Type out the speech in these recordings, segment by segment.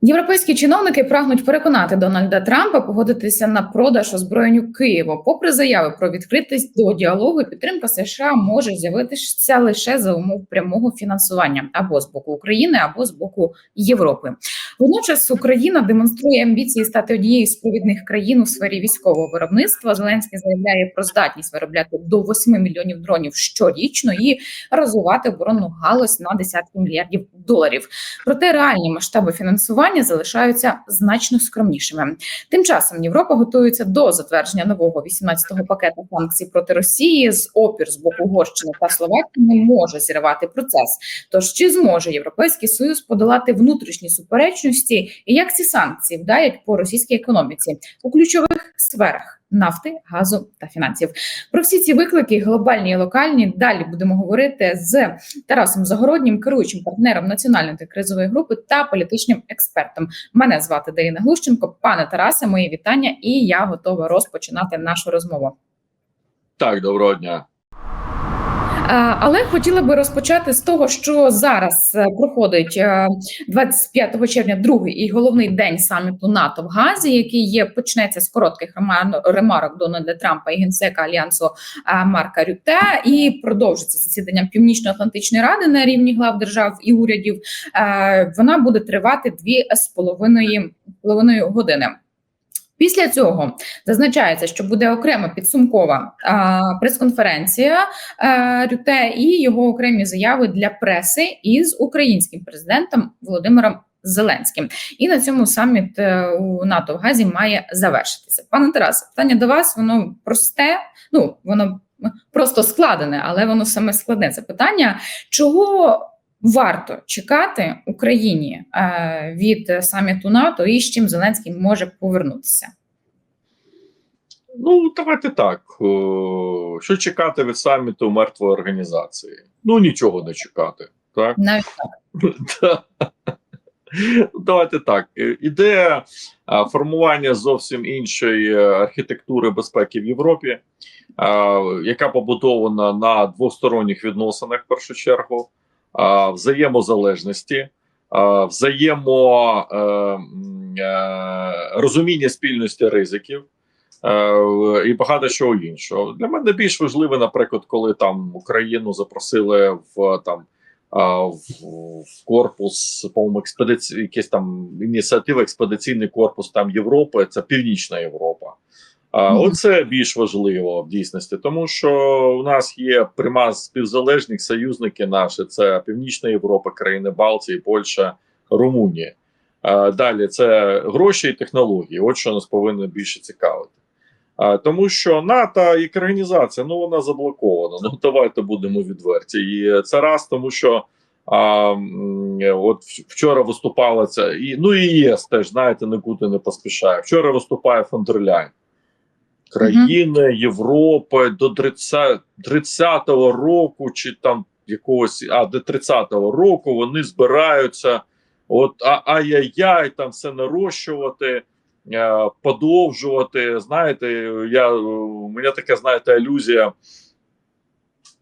Європейські чиновники прагнуть переконати Дональда Трампа погодитися на продаж озброєнь Києва. Попри заяви про відкритість до діалогу, підтримка США може з'явитися лише за умов прямого фінансування або з боку України, або з боку Європи. Водночас Україна демонструє амбіції стати однією з провідних країн у сфері військового виробництва. Зеленський заявляє про здатність виробляти до 8 мільйонів дронів щорічно і розвивати оборонну галузь на десятки мільярдів доларів. Проте реальні масштаби фінансування залишаються значно скромнішими. Тим часом Європа готується до затвердження нового 18-го пакету санкцій проти Росії. З опір з боку Угорщини та Словакії не може зірвати процес. Тож чи зможе Європейський Союз подолати внутрішні суперечності, і як ці санкції вдають по російській економіці у ключових сферах? Нафти, газу та фінансів про всі ці виклики, глобальні і локальні. Далі будемо говорити з Тарасом Загороднім, керуючим партнером національної кризової групи та політичним експертом. Мене звати Даїна Глущенко. Пане Тарасе, мої вітання, і я готова розпочинати нашу розмову. Так, доброго дня. А, Але хотіла би розпочати з того, що зараз е, проходить е, 25 червня, другий і головний день саміту НАТО в Газі, який є почнеться з коротких ремарок Дональда Трампа і генсека альянсу е, Марка Рюте, і продовжиться засіданням Північно-Атлантичної ради на рівні глав держав і урядів. Е, Вона буде тривати дві з половиною години. Після цього зазначається, що буде окрема підсумкова прес-конференція а, Рюте і його окремі заяви для преси із українським президентом Володимиром Зеленським. І на цьому саміт е, у НАТО в Газі має завершитися. Пане Тарасе, питання до вас воно просте. Ну воно просто складене, але воно саме складне. Це питання, чого варто чекати Україні е, від саміту НАТО і з чим Зеленський може повернутися. Ну, давайте так. Що чекати від саміту мертвої організації? Ну, нічого не чекати. Так? Навіть Давайте так. Е, Ідея формування зовсім іншої е, архітектури безпеки в Європі, яка побудована на двосторонніх відносинах, в першу чергу, взаємозалежності, а, взаємо е, е, спільності ризиків. е, І багато чого іншого для мене більш важливе, наприклад, коли там Україну запросили в там в, в корпус, по-моєму, експедиції, якийсь там ініціатива, експедиційний корпус там Європи, це Північна Європа. А. Оце більш важливо в дійсності, тому що у нас є пряма співзалежник, союзники наші: це Північна Європа, країни Балтії, Польща, Румунія. А, Далі це гроші і технології. От що нас повинно більше цікавити. А, тому що НАТО як організація, ну вона заблокована. Ну давайте будемо відверті. І це раз, тому що а, от вчора виступала ця, і ну і ЄС теж знаєте, нікуди не поспішає. Вчора виступає Фондерляйн. Країни Європи до 30, 30-го року, чи там якогось, а до 30-го року вони збираються. От а, ай-яй-яй, там все нарощувати е, подовжувати. Знаєте, я у мене така, знаєте, алюзія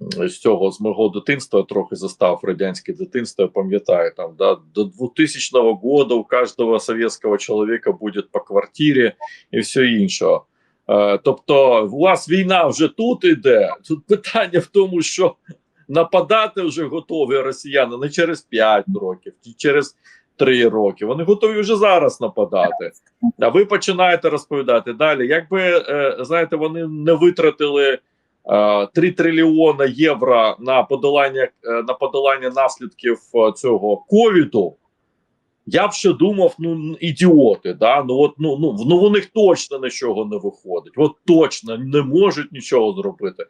з цього з мого дитинства трохи застав радянське дитинство. Я пам'ятаю там да, до 2000 года у кожного совєтського чоловіка буде по квартирі і все інше. Е, тобто, у вас війна вже тут іде. Тут питання в тому, що нападати вже готові росіяни не через 5 років, через 3 роки. Вони готові вже зараз нападати. А ви починаєте розповідати далі. Якби е, знаєте, вони не витратили е, 3 трильйона євро на подолання е, на подолання наслідків е, цього ковіду. Я б ще думав, ну ідіоти, да ну от ну ну ну у них точно нічого не виходить. От точно не можуть нічого зробити.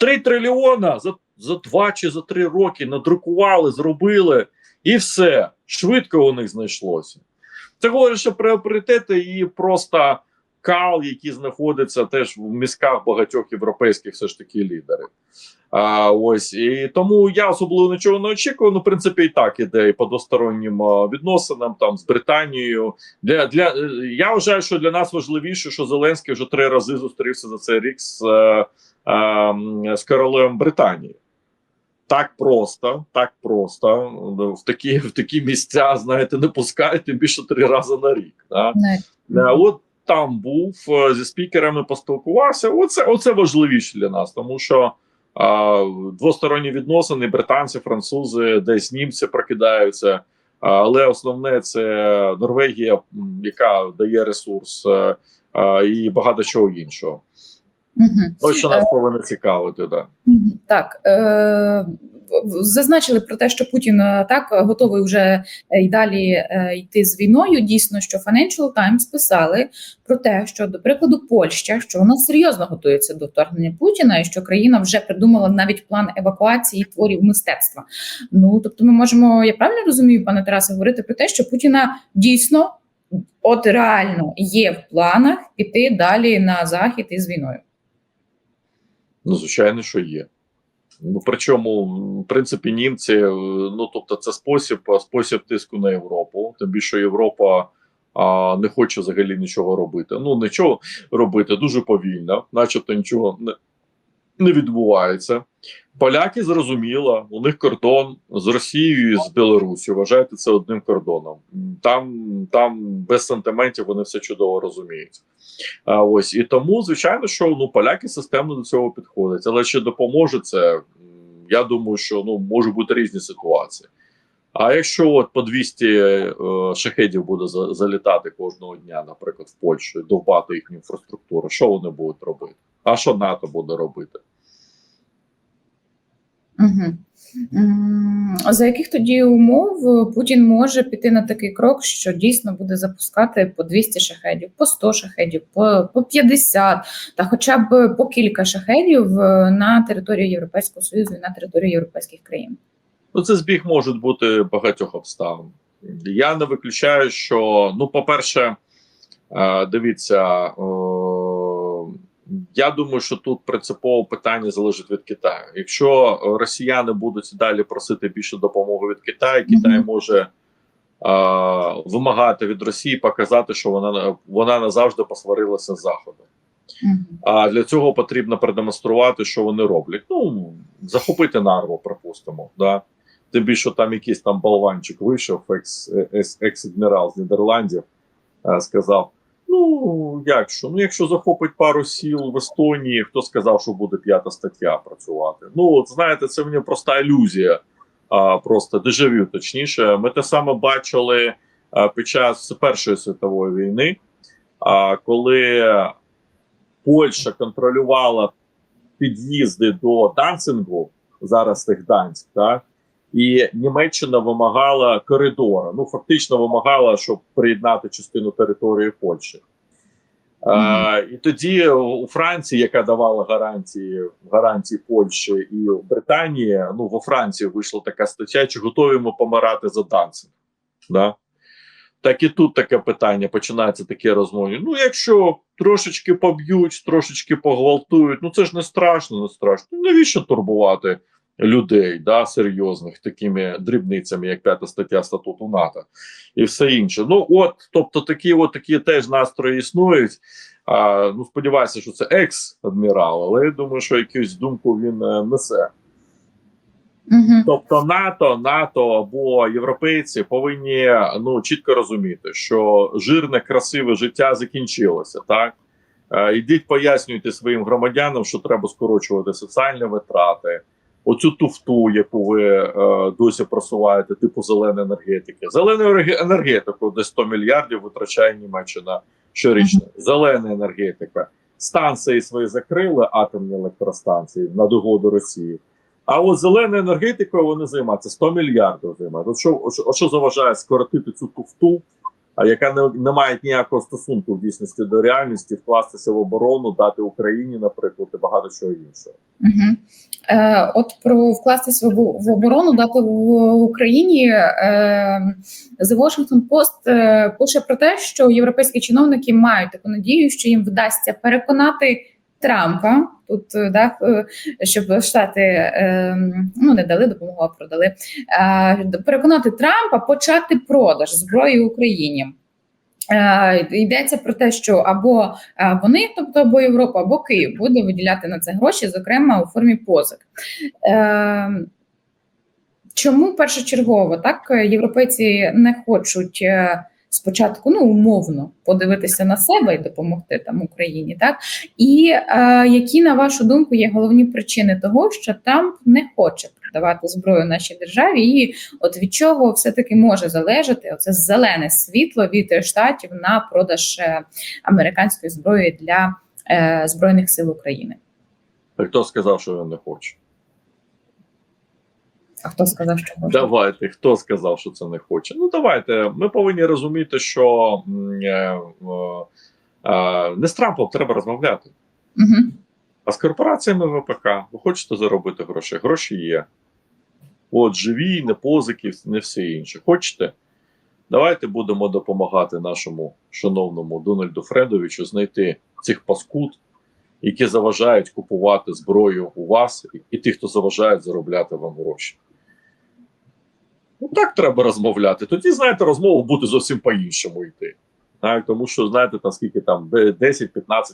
Три трильйона за, за два чи за три роки надрукували, зробили, і все швидко у них знайшлося. Це говорить, що пріоритети і просто кал, які знаходяться теж в мізках багатьох європейських все ж таки лідерів. А, ось і тому я особливо нічого не очікую. Ну, в принципі, і так іде і по двостороннім відносинам там з Британією. Для для е, я вважаю, що для нас важливіше, що Зеленський вже три рази зустрівся за цей рік з, е, е, з королем Британії. так просто, так просто ну, в такі в такі місця, знаєте, не пускають тим більше три рази на рік. Да? Не. От там був е, зі спікерами, поспілкувався. Оце, оце важливіше для нас, тому що двосторонні відносини, британці, французи, десь німці прокидаються. Але основне це Норвегія, яка дає ресурс е, і багато чого іншого. Ось що нас повинно цікавити. Да. Так е, зазначили про те, що Путін е, так готовий вже е, й далі е, йти з війною. Дійсно, що Financial Times писали про те, що до прикладу Польща, що вона серйозно готується до вторгнення Путіна, і що країна вже придумала навіть план евакуації творів мистецтва. Ну тобто, ми можемо, я правильно розумію, пане Тарасе, говорити про те, що Путіна дійсно от реально є в планах піти далі на захід із війною. Ну, звичайно, що є. Ну, причому, в принципі, німці, е, ну тобто, це спосіб, спосіб тиску на Європу. Тим більше Європа а, не хоче взагалі нічого робити. Ну, нічого робити дуже повільно, начебто нічого не, не відбувається. Поляки зрозуміло, у них кордон з Росією і з Білорусі. Вважаєте це одним кордоном. Там, там без сантиментів вони все чудово розуміють. А ось і тому, звичайно, що ну поляки системно до цього підходять. Але чи допоможе це? Я думаю, що ну можуть бути різні ситуації. А якщо от по 200 е, шахедів буде за, залітати кожного дня, наприклад, в Польщу, довбати їхню інфраструктуру, що вони будуть робити? А що НАТО буде робити? Угу. За яких тоді умов Путін може піти на такий крок, що дійсно буде запускати по 200 шахедів, по 100 шахедів, по, по 50, та хоча б по кілька шахедів е, на територію Європейського Союзу і на територію європейських країн? Ну, це збіг може бути багатьох обставин. Я не виключаю, що ну, по-перше, е, дивіться, е, я думаю, що тут принципове питання залежить від Китаю. Якщо росіяни будуть далі просити більше допомоги від Китаю, Китай може е, вимагати від Росії показати, що вона вона назавжди посварилася з Заходом. А для цього потрібно продемонструвати, що вони роблять. Ну захопити нарву, припустимо. Да? Тим більше там якийсь там болванчик вийшов, екс, екс, екс-адмірал з Нідерландів, е, сказав: Ну, як що? Ну, якщо захопить пару сіл в Естонії, хто сказав, що буде п'ята стаття працювати? Ну, от знаєте, це мені проста ілюзія, а, просто дежавю, точніше. Ми те саме бачили а, під час Першої світової війни, а, коли Польща контролювала під'їзди до Данцингу, зараз тих Данськ, так? І Німеччина вимагала коридора. Ну, фактично вимагала, щоб приєднати частину території Польщі. Е, і тоді у Франції, яка давала гарантії гарантії Польщі і Британії, ну во Франції вийшла така стаття, чи готові ми помирати за Данцинг? Да? Так і тут таке питання починається таке розмови. Ну, якщо трошечки поб'ють, трошечки погвалтують, ну це ж не страшно, не страшно. Навіщо турбувати людей да, серйозних такими дрібницями, як п'ята стаття статуту НАТО і все інше. Ну, от, тобто, такі от такі теж настрої існують. А, ну, сподіваюся, що це екс-адмірал, але я думаю, що якусь думку він е, несе. Мгм. Тобто НАТО, НАТО або європейці повинні ну чітко розуміти, що жирне, красиве життя закінчилося. Так е, ідіть, пояснюйте своїм громадянам, що треба скорочувати соціальні витрати. Оцю туфту, яку ви е, досі просуваєте, типу зеленої енергетики. Зелену енерге- енергетику, де 100 мільярдів витрачає Німеччина щорічно. Зелена енергетика. Станції свої закрили, атомні електростанції на догоду Росії. А от зеленою енергетикою вони займаються 100 мільярдів займають. От що, от що- заважає скоротити цю туфту, яка не, не має ніякого стосунку в дійсності до реальності, вкластися в оборону, дати Україні, наприклад, і багато чого іншого. Угу. Е, от про вкластися в, оборону дати в Україні е, The Washington Post е, пише про те, що європейські чиновники мають таку надію, що їм вдасться переконати Трампа тут, е, да, е, щоб штати е, ну не дали допомогу, а продали переконати Трампа почати продаж зброї Україні. Йдеться про те, що або вони, тобто або Європа, або Київ буде виділяти на це гроші, зокрема у формі позик. Чому першочергово так європейці не хочуть спочатку ну умовно подивитися на себе і допомогти там Україні, так і е, які на вашу думку є головні причини того, що Трамп не хоче продавати зброю нашій державі, і от від чого все таки може залежати оце зелене світло від штатів на продаж е, американської зброї для е, збройних сил України? Хто сказав, що він не хоче? А хто сказав, що може? Давайте, хто сказав, що це не хоче? Ну давайте. Ми повинні розуміти, що е, е, е, не з Трампом треба розмовляти, Угу. а з корпораціями ВПК. Ви хочете заробити гроші? Гроші є. От живі, не позики, не все інше. Хочете? Давайте будемо допомагати нашому шановному Дональду Фредовичу знайти цих паскуд, які заважають купувати зброю у вас, і тих, хто заважають заробляти вам гроші. Ну так треба розмовляти. Тоді, знаєте, розмова буде зовсім по-іншому йти. Так, тому що, знаєте, там скільки там 10-15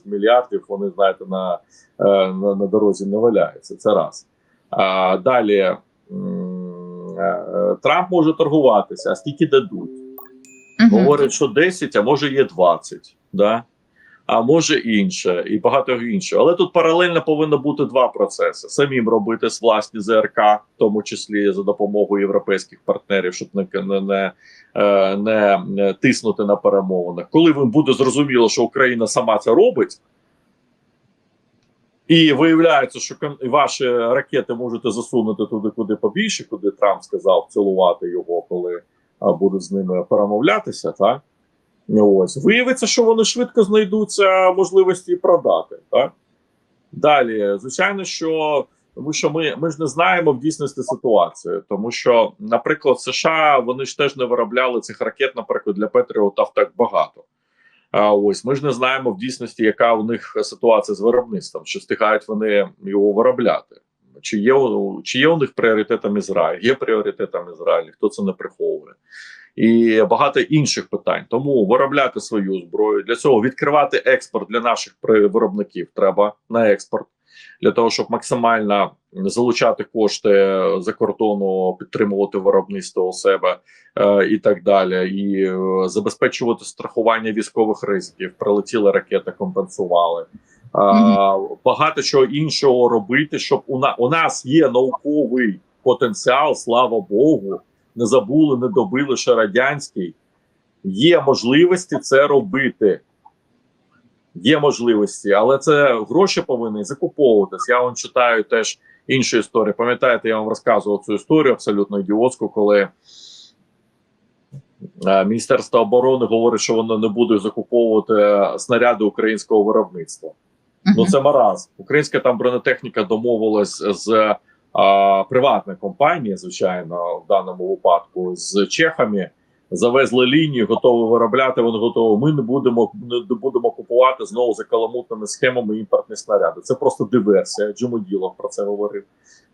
мільярдів, вони, знаєте, на, е, на, на дорозі не валяються. Це раз. А, далі е, Трамп може торгуватися, а скільки дадуть? Говорять, що 10, а може є 20, да? А може інше, і багато інше. Але тут паралельно повинно бути два процеси: самим робити з власні ЗРК, в тому числі за допомогою європейських партнерів, щоб не, не, не, е, не, тиснути на перемовинах. Коли їм буде зрозуміло, що Україна сама це робить. І виявляється, що ваші ракети можете засунути туди, куди побільше, куди Трамп сказав цілувати його, коли будуть з ними перемовлятися, так? Ось. Виявиться, що вони швидко знайдуться можливості продати. Так? Далі, звичайно, що тому що ми, ми ж не знаємо в дійсності ситуацію, тому що, наприклад, США вони ж теж не виробляли цих ракет, наприклад, для Петріотів так багато. А ось ми ж не знаємо в дійсності, яка у них ситуація з виробництвом, чи встигають вони його виробляти. Чи є, чи є у них пріоритетом Ізраїль? Є пріоритетом Ізраїль, хто це не приховує. І багато інших питань. Тому виробляти свою зброю для цього відкривати експорт для наших виробників треба на експорт для того, щоб максимально залучати кошти за кордону, підтримувати виробництво у себе е, і так далі, і е, забезпечувати страхування військових ризиків. Прилетіли ракети, компенсували. А, Багато чого іншого робити, щоб у, на, у нас є науковий потенціал, слава Богу, не забули, не добили ще радянський. Є можливості це робити. Є можливості, але це гроші повинні закуповуватись. Я вам читаю теж інші історії. Пам'ятаєте, я вам розказував цю історію абсолютно ідіотську, коли е, Міністерство оборони говорить, що воно не буде закуповувати е, снаряди українського виробництва. Ну це маразм. Українська там бронетехніка домовилась з а, приватної компанії, звичайно, в даному випадку з чехами. Завезли лінію, готові виробляти. Вони готові. Ми не будемо не будемо купувати знову за каламутними схемами імпортні снаряди. Це просто диверсія. Джумоділов про це говорив.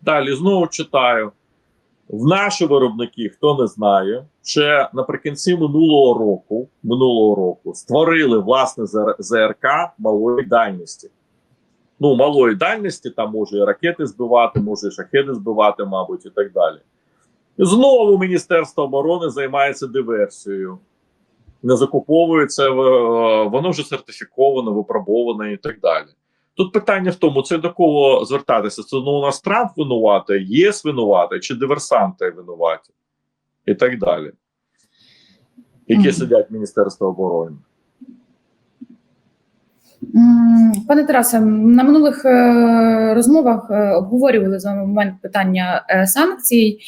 Далі знову читаю. В наші виробники, хто не знає, ще наприкінці минулого року минулого року створили власне ЗРК малої дальності. Ну, малої дальності, там може і ракети збивати, може і шахеди збивати, мабуть, і так далі. І знову Міністерство оборони займається диверсією. Не закуповується, е, воно вже сертифіковано, випробоване і так далі. Тут питання в тому, це до кого звертатися? Це ну, у нас Трамп винуватий, ЄС винуватий, чи диверсанти винуваті, і так далі. Які Мгм. сидять в Міністерстві оборони. Пане Тарасе, на минулих е, розмовах е, обговорювали з вами момент питання е, санкцій.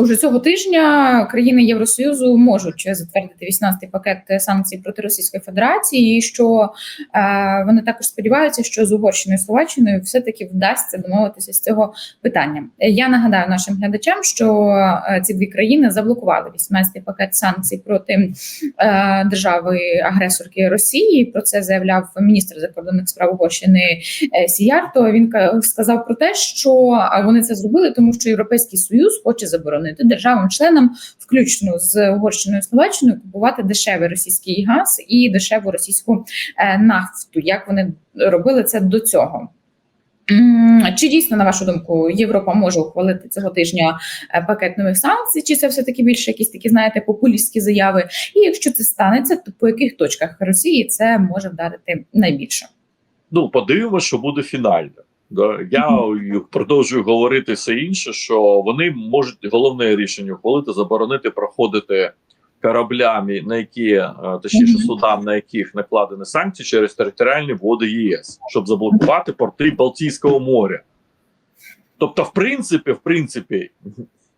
Уже цього тижня країни Євросоюзу можуть затвердити 18-й пакет санкцій проти Російської Федерації, і що е, вони також сподіваються, що з Угорщиною і Словаччиною все таки вдасться домовитися з цього питання. Я нагадаю нашим глядачам, що е, ці дві країни заблокували 18-й пакет санкцій проти е, держави агресорки Росії. Про це заявляв міністр закордонних справ Угорщини е, Сіярто. Він ка- сказав про те, що вони це зробили, тому що Європейський Союз хоче заборонити державам-членам, включно з Угорщиною і Словаччиною, купувати дешевий російський газ і дешеву російську е, нафту. Як вони робили це до цього? Чи дійсно, на вашу думку, Європа може ухвалити цього тижня е, пакет нових санкцій, чи це все таки більше якісь такі, знаєте, популістські заяви? І якщо це станеться, то по яких точках Росії це може вдарити найбільше? Ну, подивимося, що буде фінально. Я продовжую говорити все інше, що вони можуть головне рішення ухвалити, заборонити проходити кораблями, на які е, точніше судам, на яких накладені санкції через територіальні води ЄС, щоб заблокувати порти Балтійського моря. Тобто, в принципі, в принципі,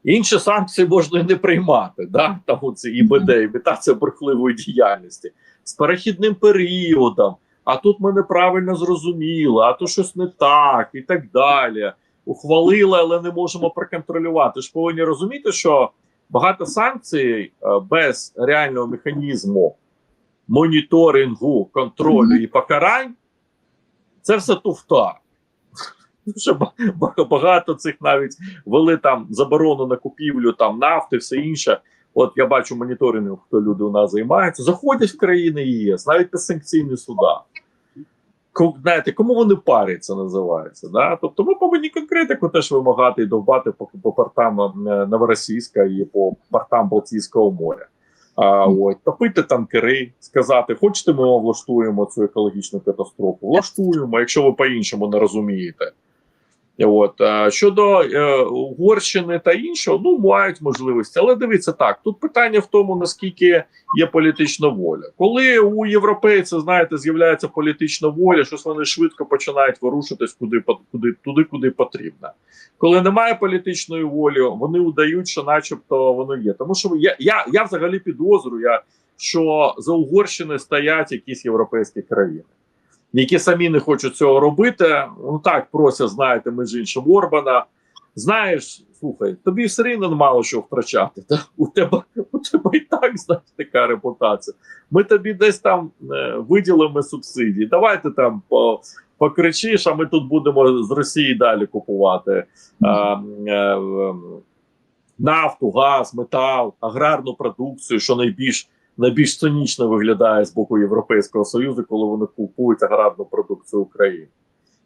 інші санкції можна і не приймати. Да? Там оці ІБД, імітація брехливої діяльності з перехідним періодом. А тут ми неправильно зрозуміли, а то щось не так, і так далі. Ухвалили, але не можемо проконтролювати. Ж повинні розуміти, що багато санкцій е, без реального механізму моніторингу, контролю і покарань це все туфта. Багато цих навіть вели там заборону на купівлю там нафти, все інше. От я бачу моніторингу, хто люди у нас займаються, заходять в країни ЄС, навіть на санкційні суда. Знаєте, кому вони паряться, називається. Да? Тобто ми повинні конкретику теж вимагати і довбати по, по портам е, Новоросійська і по портам Балтійського моря. А, от, топити танкери, сказати, хочете, ми вам влаштуємо цю екологічну катастрофу? Влаштуємо, якщо ви по-іншому не розумієте. От е, щодо е, Угорщини та іншого, ну мають можливості, але дивіться так: тут питання в тому, наскільки є політична воля. Коли у європейців, знаєте, з'являється політична воля, щось вони швидко починають ворушитись куди куди туди, куди потрібно. Коли немає політичної волі, вони удають, що, начебто, воно є. Тому що я, я, я взагалі підозрюю, що за Угорщини стоять якісь європейські країни які самі не хочуть цього робити. Ну так просять, знаєте, між іншим Орбана. Знаєш, слухай, тобі все рівно мало що втрачати. Та? У тебе у тебе і так знаєш, така репутація. Ми тобі десь там е, виділимо субсидії. Давайте там по, покричиш, а ми тут будемо з Росії далі купувати е, е, е, нафту, газ, метал, аграрну продукцію, що найбільш найбільш цинічно виглядає з боку Європейського Союзу, коли вони купують аграрну продукцію України.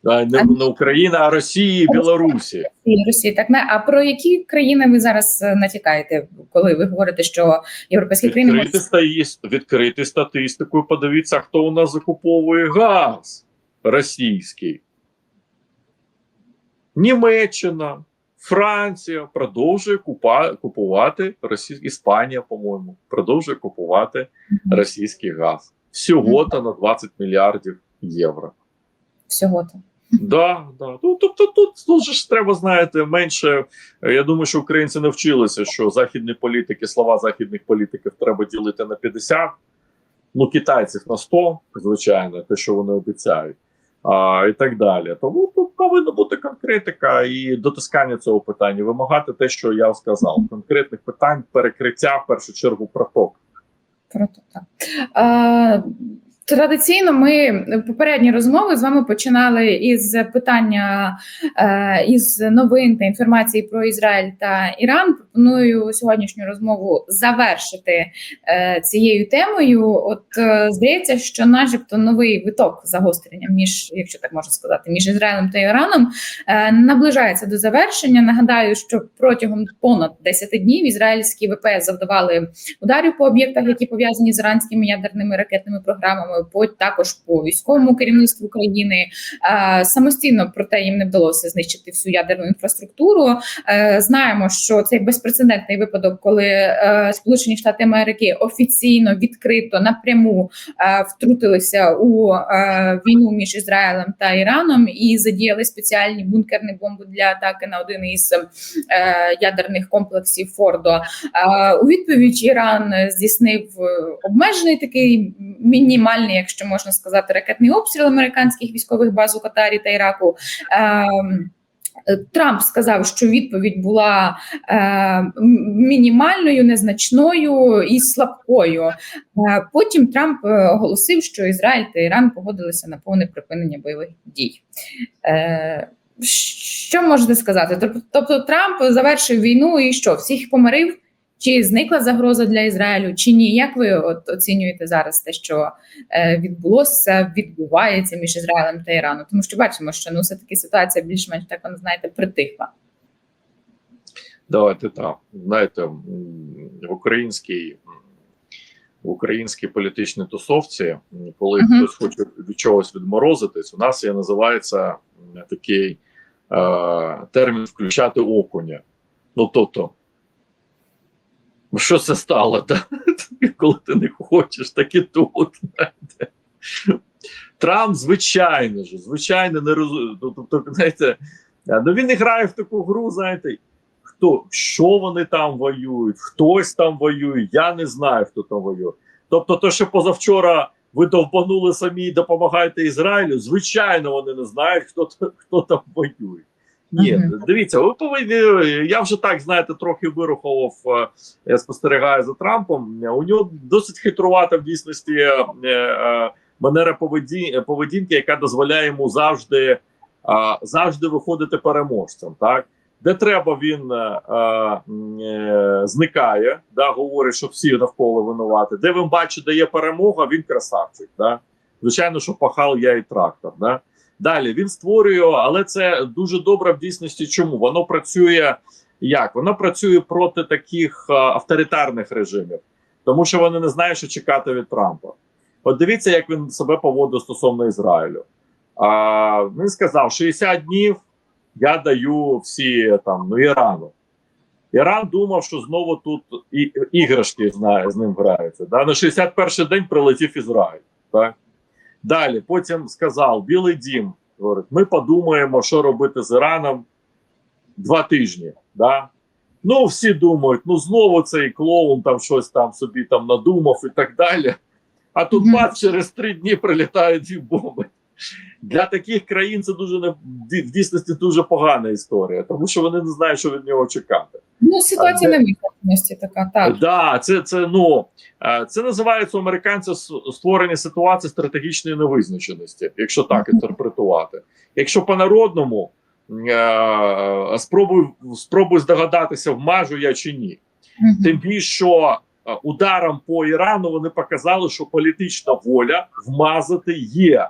А Не, не України, а Росії і Білорусі. Росії так не а про які країни ви зараз е, натякаєте, коли ви говорите, що європейські країни можуть стаї- відкрити статистику і подивіться, хто у нас закуповує газ російський. Німеччина, Франція продовжує купа, купувати російський Іспанія, по-моєму, продовжує купувати російський газ. Всього то на 20 мільярдів євро. всього то. Да, да. Ну, тобто тут, тут ж треба, знаєте, менше. Я думаю, що українці навчилися, що західні політики, слова західних політиків треба ділити на 50, ну, китайців на 100, звичайно, те, що вони обіцяють, а, і так далі. Тому тут повинна бути конкретика і дотискання цього питання, вимагати те, що я сказав. Конкретних питань, перекриття в першу чергу проток. Е, Традиційно ми попередні розмови з вами починали із питання е, із новин та інформації про Ізраїль та Іран. Пропоную сьогоднішню розмову завершити е, цією темою. От е, здається, що, начебто, новий виток загострення між, якщо так можна сказати, між Ізраїлем та Іраном е, наближається до завершення. Нагадаю, що протягом понад 10 днів ізраїльські ВПС завдавали ударів по об'єктах, які пов'язані з іранськими ядерними ракетними програмами, по також по військовому керівництву країни. Е, Самостійно проте їм не вдалося знищити всю ядерну інфраструктуру. Е, Знаємо, що цей безпрецедентний випадок, коли е, Сполучені Штати Америки офіційно відкрито напряму втрутилися у війну між Ізраїлем та Іраном і задіяли спеціальні бункерні бомби для атаки на один із ядерних комплексів Фордо. У відповідь Іран здійснив обмежений такий мінімальний, якщо можна сказати, ракетний обстріл американських військових баз у Катарі та Іраку. Ем, Трамп сказав, що відповідь була е, мінімальною, незначною і слабкою. Е, потім Трамп е, оголосив, що Ізраїль та Іран погодилися на повне припинення бойових дій. Е, що можете сказати? Тобто Трамп завершив війну і що? Всіх помирив? Чи зникла загроза для Ізраїлю, чи ні? Як ви от оцінюєте зараз те, що е, відбулося, відбувається між Ізраїлем та Іраном? Тому що бачимо, що ну все таки ситуація більш-менш так вона знаєте притихла. Давайте так. Знаєте, в українській в українській політичній тусовці, коли Мгм. хтось хоче від чогось відморозитись, у нас є називається такий е, термін включати окуня. Ну тобто, що це стало? Та? Коли ти не хочеш, так і тут. Трамп, звичайно ж, звичайно, не розуміє. Тобто, знаєте, ну він не грає в таку гру, знаєте, хто що вони там воюють, хтось там воює. Я не знаю, хто там воює. Тобто, то, що позавчора ви довбанули самі допомагаєте Ізраїлю, звичайно, вони не знають, хто хто там воює. Ні, Мгм. дивіться, ви повинні. Я вже так знаєте, трохи вирухував. е, Я спостерігаю за Трампом. У нього досить хитрувата в дійсності е, е, манера поведінки, яка дозволяє йому завжди, завжди виходити переможцем. Так де треба, він зникає, да, говорить, що всі навколо винувати. Де він бачить, де є перемога, він красавчик. Да? Звичайно, що пахал я і трактор. Да? Далі він створює, але це дуже добре в дійсності. Чому воно працює як? Воно працює проти таких е, авторитарних режимів, тому що вони не знають, що чекати від Трампа. От дивіться, як він себе поводив стосовно Ізраїлю. А, він сказав: 60 днів я даю всі там ну Ірану. Іран думав, що знову тут і, іграшки знає, з ним граються. Да? На 61-й день прилетів Ізраїль. Так? Далі, потім сказав Білий Дім: говорить, ми подумаємо, що робити з Іраном два тижні. Да? Ну, всі думають, ну знову цей клоун там щось там собі там надумав і так далі. А тут Мгм. бац, через три дні прилітають дві бомби. Для таких країн це дуже не в дійсності дуже погана історія, тому що вони не знають, що від нього чекати. Ну ситуація де- невизначеності така, так. Да, це, це ну е, це називається у американців створення ситуації стратегічної невизначеності, якщо так інтерпретувати. Якщо по-народному е, спробуй, спробуй здогадатися, вмажу я чи ні. Тим більше, що е, ударом по Ірану вони показали, що політична воля вмазати є.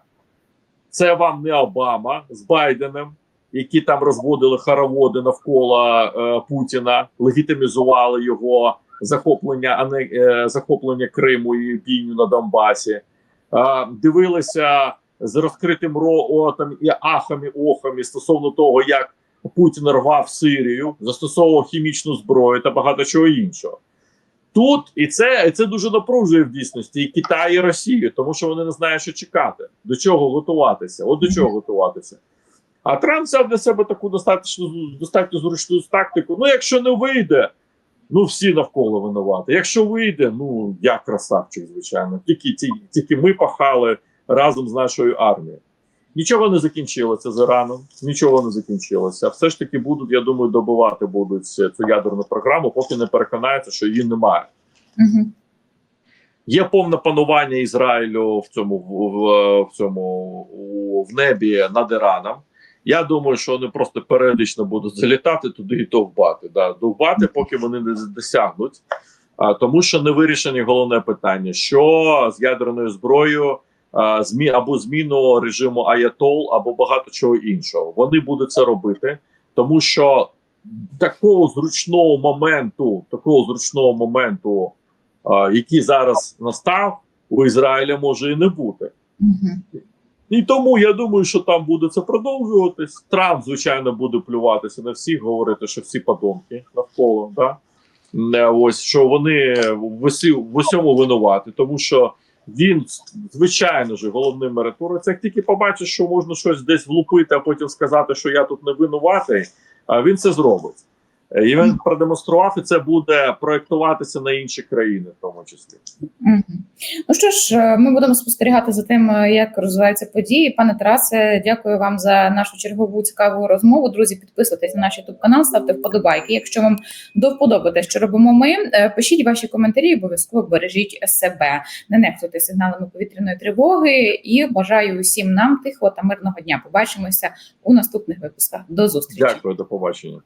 Це вам не Обама з Байденом, які там розводили хороводи навколо е, Путіна, легітимізували його захоплення, а не е, захоплення Криму і піню на Донбасі. Е, дивилися з розкритим ротом і ахами охами стосовно того, як Путін рвав Сирію, застосовував хімічну зброю та багато чого іншого. Тут і це, і це дуже напружує в дійсності і Китай, і Росію, тому що вони не знають, що чекати, до чого готуватися. От до чого готуватися. А Трамп взяв для себе таку достатньо, достатньо зручну тактику. Ну, якщо не вийде, ну всі навколо винувати. Якщо вийде, ну я красавчик, звичайно. Тільки, ті- тільки ми пахали разом з нашою армією. Нічого не закінчилося з Іраном, нічого не закінчилося. Все ж таки будуть, я думаю, добивати будуть цю ядерну програму, поки не переконаються, що її немає. Мгм. Є повне панування Ізраїлю в цьому в, в, в цьому в небі над Іраном. Я думаю, що вони просто періодично будуть залітати туди і довбати. Да, довбати, поки вони не досягнуть. А, тому що не вирішені головне питання: що з ядерною зброєю, а, змі або зміну режиму Аятол, або багато чого іншого. Вони будуть це робити, тому що такого зручного моменту, такого зручного моменту а, який зараз настав у Ізраїля, може і не бути. І тому я думаю, що там буде це продовжуватись. Трамп, звичайно, буде плюватися на всіх, говорити, що всі подонки навколо. Да? Ось що вони в, усьому винуваті, тому що він, звичайно ж, головний миротворець, як тільки побачить, що можна щось десь влупити, а потім сказати, що я тут не винуватий, він це зробить. Е, І він продемонстрував, і це буде проєктуватися на інші країни, в тому числі. Ну що ж, е, ми будемо спостерігати за тим, е, як розвиваються події. Пане Тарасе, дякую вам за нашу чергову цікаву розмову. Друзі, підписуйтесь на наш youtube канал, ставте вподобайки. Якщо вам до вподоби те, що робимо ми, пишіть ваші коментарі, обов'язково бережіть себе, не нехтуйте сигналами повітряної тривоги. І бажаю усім нам тихого та мирного дня. Побачимося у наступних випусках. До зустрічі. Дякую, до побачення.